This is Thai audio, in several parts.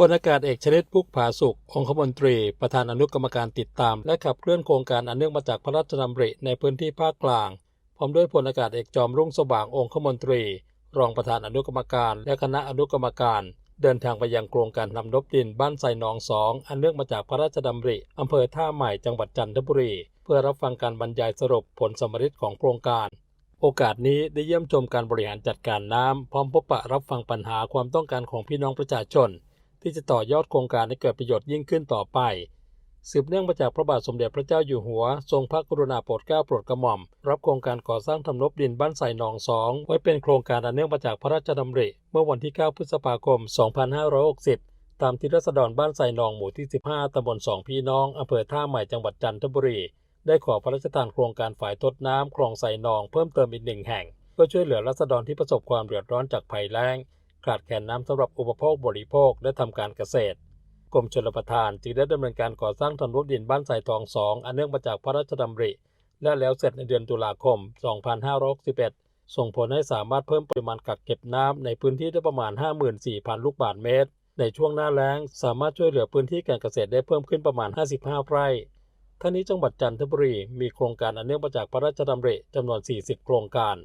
พลอากาศเอกชนิดพุกผาสุกองคมนตรี ประธานอนุกรรมการติดตาม และขับเคลื่อนโครงการอันเนื่องมาจากพระราชดำริในพื้นที่ภาคกลาง พร้อมด้วยพลอากาศเอกจอมรุ่งสว่างองคมนตรี รองประธานอนุกรรมการ และคณะอนุกรรมการ เดินทางไปยังโครงการนำนบดินบ้านไซนองสองอันเนื่องมาจากพระราชดำริอำเภอท่าใหม่จังหวัดจันทบุรี เพื่อรับฟังการบรรยายสรุปผลสมฤทธิ์ของโครงการโอกาสนี้ได้เยี่ยมชมการบริหารจัดการน้ำพร้อมพบปะรับฟังปัญหาความต้องการของพี่น้องประชาชน ที่จะต่อยอดโครงการให้เกิดประโยชน์ยิ่งขึ้นต่อไป สืบเนื่องมาจากพระบาทสมเด็จพระเจ้าอยู่หัว ทรงพระกรุณาโปรดเกล้าโปรดกระหม่อม รับโครงการก่อสร้างทำนบดินบ้านใส่หนองสองไว้เป็นโครงการอันเนื่องมาจากพระราชดำริ เมื่อวันที่ 9 พฤษภาคม 2560 ตามที่รัษฎรบ้านใส่หนองหมู่ที่ 15ตำบลสองพี่น้องอำเภอท่าใหม่จังหวัดจันทบุรีได้ขอพระราชทานโครงการฝ่ายทดน้ำคลองใส่นองเพิ่มเติมอีกหนึ่งแห่งเพื่อช่วยเหลือรัษฎรที่ประสบความเดือดร้อนจากภัยแล้ง ขาดแคลนน้ำสำหรับอุปโภคบริโภคและทำการเกษตร กรมชลประทานจึงได้ดำเนินการก่อสร้างถนนดินบ้านสายทองสองอันเนื่องมาจากพระราชดำริ และแล้วเสร็จในเดือนตุลาคม 2561 ส่งผลให้สามารถเพิ่มปริมาณกักเก็บน้ำในพื้นที่ได้ประมาณ 54,000 ลูกบาศก์เมตร ในช่วงหน้าแล้งสามารถช่วยเหลือพื้นที่การเกษตรได้เพิ่มขึ้นประมาณ 55 ไร่ทั้งนี้จังหวัดจันทบุรีมีโครงการอันเนื่องมาจากพระราชดำริจำนวน 40 โครงการ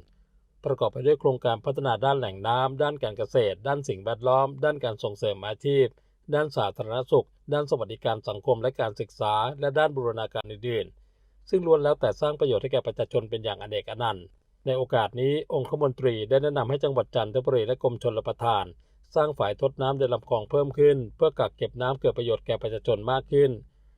ประกอบไปด้วยโครงการพัฒนาด้านแหล่งน้ำด้านการเกษตร ด้านสิ่งแวดล้อม ด้านการส่งเสริมอาชีพ ด้านสาธารณสุข ด้านสวัสดิการสังคมและการศึกษา และด้านบูรณาการอื่นๆ ซึ่งล้วนแล้วแต่สร้างประโยชน์ให้แก่ประชาชนเป็นอย่างอเนกอนันต์ ในโอกาสนี้องคมนตรีได้แนะนำให้จังหวัดจันทบุรีและกรมชลประทาน สร้างฝ่ายทดน้ำในลำคลองเพิ่มขึ้น เพื่อกักเก็บน้ำเกิดประโยชน์แก่ประชาชนมากขึ้น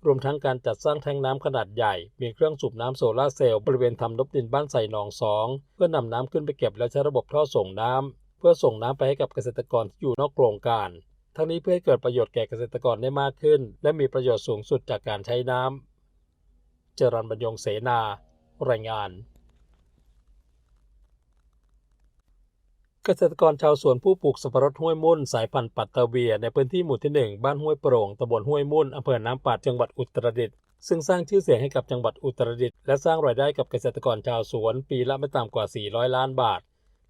รวมทั้งการจัดสร้างแทงน้ำขนาดใหญ่ มีเครื่องสูบน้ำโซลาร์เซลล์บริเวณทำนบดินบ้านใส่หนองสอง เพื่อนำน้ำขึ้นไปเก็บและใช้ระบบท่อส่งน้ำ เพื่อส่งน้ำไปให้กับเกษตรกรที่อยู่นอกโครงการ ทั้งนี้เพื่อให้เกิดประโยชน์แก่เกษตรกรได้มากขึ้น และมีประโยชน์สูงสุดจากการใช้น้ำ เจรันบรรยงเสนา รายงาน เกษตรกรชาวสวนผู้ปลูกสับปะรดห้วยมุ่นสายพันธุ์ปัตตาเวีย ในพื้นที่หมู่ที่ 1 บ้านห้วยโปร่งตำบลห้วยมุ่นอำเภอน้ำปัดจังหวัดอุตรดิตถ์ซึ่งสร้างชื่อเสียงให้กับจังหวัดอุตรดิตถ์และสร้างรายได้กับเกษตรกรชาวสวนปีละไม่ต่ำกว่า 400 ล้านบาท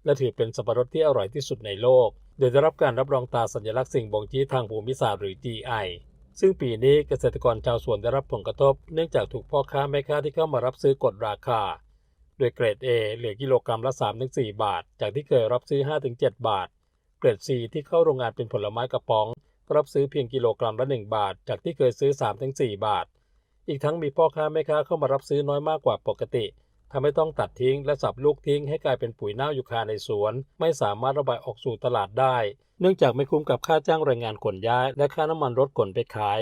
และถือเป็นสับปะรดที่อร่อยที่สุดในโลก โดยได้รับการรับรองตราสัญลักษณ์สิ่งบ่งชี้ทางภูมิศาสตร์หรือ GI ซึ่งปีนี้เกษตรกรชาวสวนได้รับผลกระทบ เนื่องจากถูกพ่อค้าแม่ค้าที่เข้ามารับซื้อกดราคา โดยเกรด A เหลือกิโลกรัมละ 3-4 บาท จากที่เคยรับซื้อ 5-7 บาท เกรด C ที่เข้าโรงงานเป็นผลไม้กระป๋องรับซื้อเพียงกิโลกรัมละ 1 บาท จากที่เคยซื้อ 3-4 บาท อีกทั้งมีพ่อค้าแม่ค้าเข้ามารับซื้อน้อยมากกว่าปกติทำให้ต้องตัดทิ้งและสับลูกทิ้งให้กลายเป็นปุ๋ยเน่าอยู่คาในสวน ไม่สามารถระบายออกสู่ตลาดได้ เนื่องจากไม่คุ้มกับค่าจ้างแรงงานขนย้าย และค่าน้ำมันรถขนไปขาย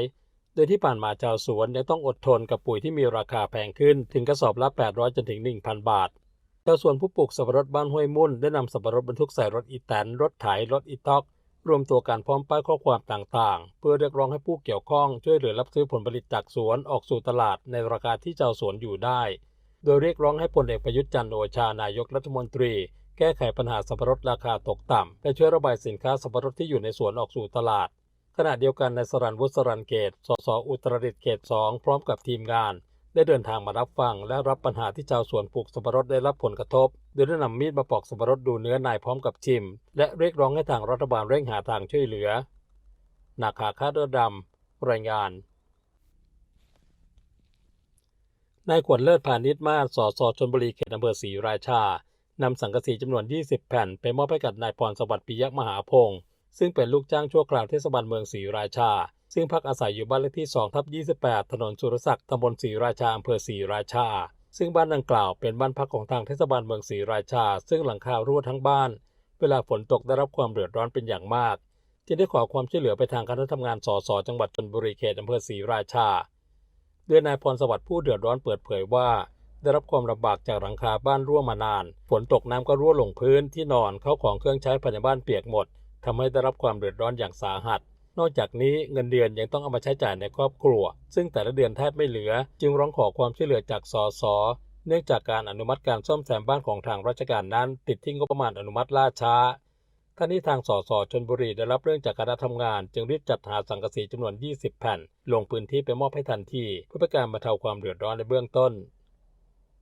โดยที่ผ่านมาชาวสวนยังต้องอดทนกับปุ๋ยที่มีราคาแพงขึ้นถึงกระสอบละ 800จนถึง 1,000 บาทชาวสวนผู้ปลูกสับปะรดบ้านห้วยมุ่นได้นำสับปะรดบรรทุกใส่รถอีแตนรถไถรถอีท็อกรวมตัวกันพร้อมป้ายข้อความต่างๆ เพื่อเรียกร้องให้ผู้เกี่ยวข้องช่วยเหลือรับซื้อผลผลิตจากสวนออกสู่ตลาดในราคาที่ชาวสวนอยู่ได้ โดยเรียกร้องให้พลเอกประยุทธ์จันทร์โอชานายกรัฐมนตรี แก้ไขปัญหาสับปะรดราคาตกต่ำและช่วยระบายสินค้าสับปะรดที่อยู่ในสวนออกสู่ตลาด ขณะเดียวกันในสรันวุฒิสรันเกต สสอุตรดิตถ์เขต2พร้อมกับทีมงาน ได้เดินทางมารับฟัง และรับปัญหาที่ชาวสวนปลูกสับปะรดได้รับผลกระทบ โดยได้นำมีดมาปอกสับปะรดดูเนื้อนายพร้อมกับชิม และเรียกร้องให้ทางรัฐบาลเร่งหาทางช่วยเหลือนาคาคาดดำรายงานนายขวัญเลิศพาณิชมาศสสชนบุรีเขตอำเภอศรีราชา นำสังกะสีจำนวน 20 แผ่น ไปมอบให้กับนายพรสวัสดิ์ปิยมหาพงศ์ ซึ่งเป็นลูกจ้างชั่วคราวเทศบาลเมืองศรีราชา ซึ่งพักอาศัยอยู่บ้านเลขที่ 2 ทับ 28 ถนนสุรศักดิ์ตำบลศรีราชาอำเภอศรีราชา ซึ่งบ้านดังกล่าวเป็นบ้านพักของทางเทศบาลเมืองศรีราชา ซึ่งหลังคารั่วทั้งบ้าน เวลาฝนตกได้รับความเดือดร้อนเป็นอย่างมาก จึงได้ขอความช่วยเหลือไปทางคณะทำงานสสจังหวัดชลบุรีเขตอำเภอศรีราชาโดยนายพรสวัสดิ์ผู้เดือดร้อนเปิดเผยว่า ได้รับความลำบากจากหลังคาบ้านรั่วมานาน ฝนตกน้ำก็รั่วลงพื้นที่นอนเข้าของเครื่องใช้ภายในบ้านเปียกหมด ทำให้ได้รับความเดือดร้อนอย่างสาหัส นอกจากนี้เงินเดือนยังต้องเอามาใช้จ่ายในครอบครัว ซึ่งแต่ละเดือนแทบไม่เหลือ จึงร้องขอความช่วยเหลือจากสสเนื่องจากการอนุมัติการซ่อมแซมบ้านของทางราชการนั้น ติดที่งบประมาณอนุมัติล่าช้าท่านี้ทางสสชนบุรีได้รับเรื่องจากคณะทำงาน จึงรีบจัดหาสังกะสีจำนวน 20 แผ่น ลงพื้นที่ไปมอบให้ทันทีเพื่อเป็นการบรรเทาความเดือดร้อนในเบื้องต้น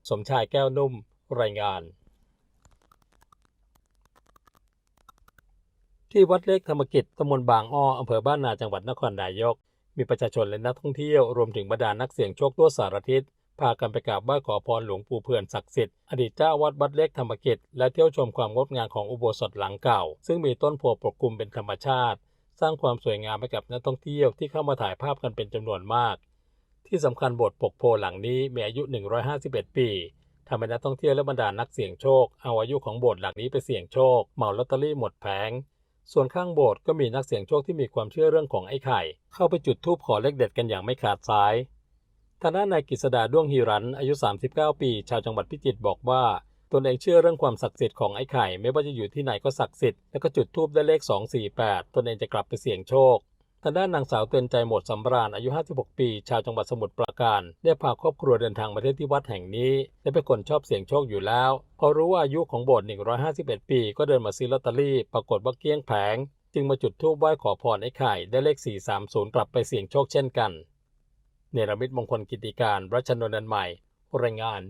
สมชายแก้วนุ่ม รายงาน ที่วัดเลขธรรมกิจตำบลบางอ้ออำเภอบ้านนาจังหวัดนครนายก มีประชาชนและนักท่องเที่ยวรวมถึงบรรดานักเสี่ยงโชคทั่วสารทิศพากันไปกราบไหว้ขอพรหลวงปู่เพื่อนศักดิ์สิทธิ์อดีตเจ้าวัดวัดเลขธรรมกิจและเที่ยวชมความงดงามของอุโบสถหลังเก่า ซึ่งมีต้นโพปกคลุมเป็นธรรมชาติ สร้างความสวยงามให้กับนักท่องเที่ยวที่เข้ามาถ่ายภาพกันเป็นจำนวนมาก ที่สำคัญโบสถ์ปกโพหลังนี้มีอายุ 151 ปีทำให้นักท่องเที่ยวและบรรดานักเสี่ยงโชคเอาอายุของโบสถ์หลังนี้ไปเสี่ยงโชคเหมาลอตเตอรี่หมดแผง ส่วนข้างโบสถ์ก็มีนักเสี่ยงโชคที่มีความเชื่อเรื่องของไอ้ไข่ เข้าไปจุดธูปขอเลขเด็ดกันอย่างไม่ขาดสายทางด้านนายกฤษดาด้วงฮิรันอายุ 39 ปี ชาวจังหวัดพิจิตรบอกว่าตนเองเชื่อเรื่องความศักดิ์สิทธิ์ของไอ้ไข่ ไม่ว่าจะอยู่ที่ไหนก็ศักดิ์สิทธิ์แล้วก็จุดธูปได้เลข 248 ตนเองจะกลับไปเสี่ยงโชค ทางด้านนางสาวเตือนใจหมดสำราญอายุ 56 ปี ชาวจังหวัดสมุทรปราการ ได้พาครอบครัวเดินทางมาเที่ยวที่วัดแห่งนี้ และเป็นคนชอบเสี่ยงโชคอยู่แล้ว พอรู้ว่าอายุของโบสถ์151 ปี ก็เดินมาซื้อลอตเตอรี่ ปรากฏว่าเกลี้ยงแผง จึงมาจุดธูปไหว้ขอพรไอ้ไข่ ได้เลข 430 กลับไปเสี่ยงโชคเช่นกัน เนรมิตมงคลกิติการ รัชนนท์ใหม่ รายงาน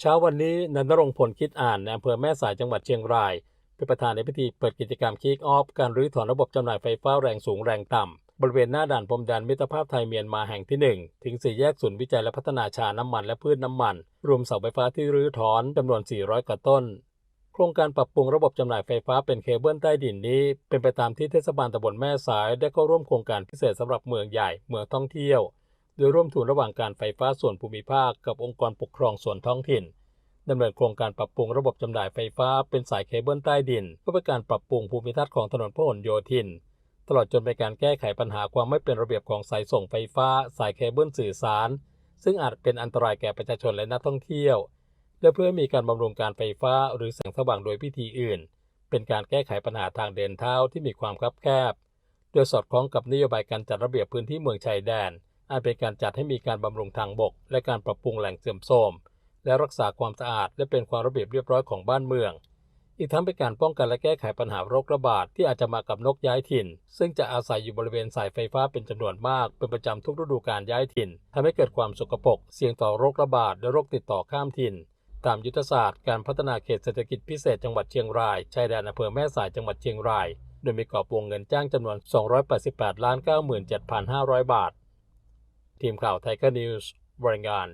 เช้าวันนี้นันทรงพลคิดอ่านในอำเภอแม่สายจังหวัดเชียงราย เป็นประธานในพิธีเปิดกิจกรรมคิกออฟการรื้อถอนระบบจำหน่ายไฟฟ้าแรงสูงแรงต่ำบริเวณหน้าด่านพรมแดนมิตรภาพไทยเมียนมาแห่งที่ 1 ถึงสี่แยกศูนย์วิจัยและพัฒนาชาน้ำมันและพืชน้ำมัน รวมเสาไฟฟ้าที่รื้อถอนจำนวน 400 กว่าต้นโครงการปรับปรุงระบบจำหน่ายไฟฟ้าเป็นเคเบิลใต้ดินนี้ เป็นไปตามที่เทศบาลตำบลแม่สายได้เข้าร่วมโครงการพิเศษสำหรับเมืองใหญ่ เมืองท่องเที่ยว โดยร่วมทุนระหว่างการไฟฟ้าส่วนภูมิภาคกับองค์กรปกครองส่วนท้องถิ่น ดำเนินโครงการปรับปรุงระบบจำหน่ายไฟฟ้าเป็นสายเคเบิลใต้ดินเพื่อเป็นการปรับปรุงภูมิทัศน์ของถนนพหลโยธิน ตลอดจนเป็นการแก้ไขปัญหาความไม่เป็นระเบียบของสายส่งไฟฟ้า สายเคเบิลสื่อสาร ซึ่งอาจเป็นอันตรายแก่ประชาชนและนักท่องเที่ยว และเพื่อมีการบำรุงการไฟฟ้าหรือแสงสว่างโดยพิธีอื่น เป็นการแก้ไขปัญหาทางเดินเท้าที่มีความคับแคบ โดยสอดคล้องกับนโยบายการจัดระเบียบพื้นที่เมืองชายแดนอาจเป็นการจัดให้มีการบำรุงทางบก และการปรับปรุงแหล่งเสื่อมโทรม และรักษาความสะอาด และเป็นความระเบียบเรียบร้อยของบ้านเมือง อีกทั้งเป็นการป้องกันและแก้ไขปัญหาโรคระบาดที่อาจจะมากับนกย้ายถิ่น ซึ่งจะอาศัยอยู่บริเวณสายไฟฟ้าเป็นจำนวนมาก เป็นประจำทุกฤดูการย้ายถิ่นทำให้เกิดความสกปรกเสี่ยงต่อโรคระบาดและโรคติดต่อข้ามถิ่น ตามยุทธศาสตร์การพัฒนาเขตเศรษฐกิจพิเศษจังหวัดเชียงรายชายแดนอำเภอแม่สายจังหวัดเชียงราย โดยมีกรอบวงเงินจ้างจำนวน 288ล้าน97,500 บาท ทีมข่าวไทยเกอร์นิวส์รายงาน